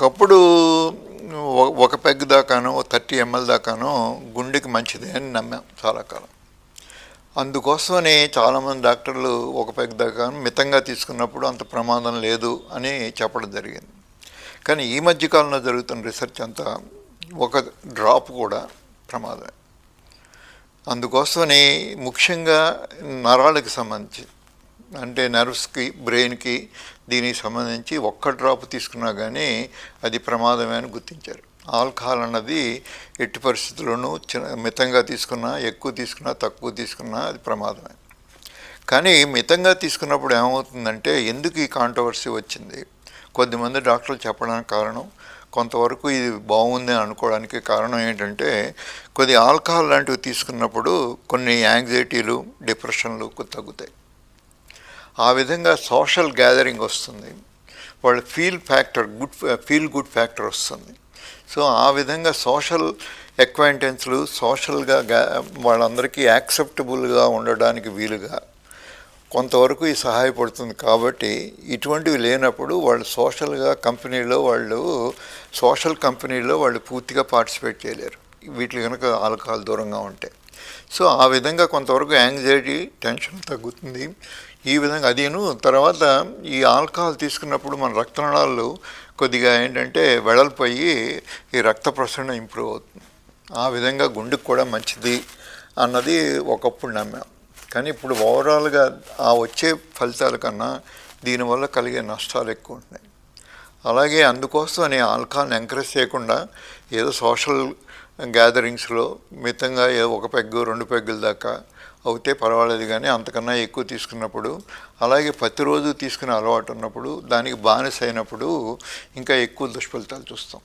ఒకప్పుడు ఒక పెగ్ దాకానో థర్టీ ఎంఎల్ దాకానో గుండెకి మంచిది అని నమ్మాం చాలా కాలం. అందుకోసమని చాలామంది డాక్టర్లు ఒక పెగ్ దాకా మితంగా తీసుకున్నప్పుడు అంత ప్రమాదం లేదు అని చెప్పడం జరిగింది. కానీ ఈ మధ్య కాలంలో జరుగుతున్న రీసెర్చ్ అంతా ఒక డ్రాప్ కూడా ప్రమాదమే. అందుకోసమని ముఖ్యంగా నరాలకు సంబంధించి అంటే నర్వ్స్కి బ్రెయిన్కి దీనికి సంబంధించి ఒక్క డ్రాప్ తీసుకున్నా కానీ అది ప్రమాదమే అని గుర్తించారు. ఆల్కహాల్ అన్నది ఎట్టి పరిస్థితుల్లోనూ చిన్న మితంగా తీసుకున్నా ఎక్కువ తీసుకున్నా తక్కువ తీసుకున్నా అది ప్రమాదమే. కానీ మితంగా తీసుకున్నప్పుడు ఏమవుతుందంటే ఎందుకు ఈ కాంట్రవర్సీ వచ్చింది? కొద్దిమంది డాక్టర్లు చెప్పడానికి కారణం కొంతవరకు ఇది బాగుంది అనుకోవడానికి కారణం ఏంటంటే కొద్ది ఆల్కహాల్ లాంటివి తీసుకున్నప్పుడు కొన్ని యాంగ్జైటీలు డిప్రెషన్లు తగ్గుతాయి. ఆ విధంగా సోషల్ గ్యాదరింగ్ వస్తుంది. వాళ్ళ feel factor good feel good factor వస్తుంది. సో ఆ విధంగా సోషల్ ఎక్వైంటెన్స్లు సోషల్గా వాళ్ళందరికీ యాక్సెప్టబుల్గా ఉండడానికి వీలుగా కొంతవరకు ఇది సహాయపడుతుంది కాబట్టి ఇటువంటివి లేనప్పుడు వాళ్ళు సోషల్గా కంపెనీలో వాళ్ళు సోషల్ కంపెనీలో వాళ్ళు పూర్తిగా పార్టిసిపేట్ చేయలేరు. వీటికి కనుక ఆల్కహాల్ దూరంగా ఉంటే. సో ఆ విధంగా కొంతవరకు యాంగ్జైటీ టెన్షన్ తగ్గుతుంది. ఈ విధంగా అదేను తర్వాత ఈ ఆల్కహాల్ తీసుకున్నప్పుడు మన రక్తనాళాలు కొద్దిగా ఏంటంటే వెడల్పోయి ఈ రక్త ప్రసరణ ఇంప్రూవ్ అవుతుంది. ఆ విధంగా గుండెకు కూడా మంచిది అన్నది ఒకప్పుడు నమ్మాం. కానీ ఇప్పుడు ఓవరాల్గా ఆ వచ్చే ఫలితాల కన్నా దీనివల్ల కలిగే నష్టాలు ఎక్కువ ఉంటున్నాయి. అలాగే అందుకోసం అని ఆల్కహాల్ని ఎంకరేజ్ చేయకుండా ఏదో సోషల్ గ్యాదరింగ్స్లో మితంగా ఏదో ఒక పెగ్గు రెండు పెగ్గుల దాకా అవుతే పర్వాలేదు కానీ అంతకన్నా ఎక్కువ తీసుకున్నప్పుడు అలాగే ప్రతిరోజు తీసుకునే అలవాటు ఉన్నప్పుడు దానికి బానిస అయినప్పుడు ఇంకా ఎక్కువ దుష్ఫలితాలు చూస్తాం.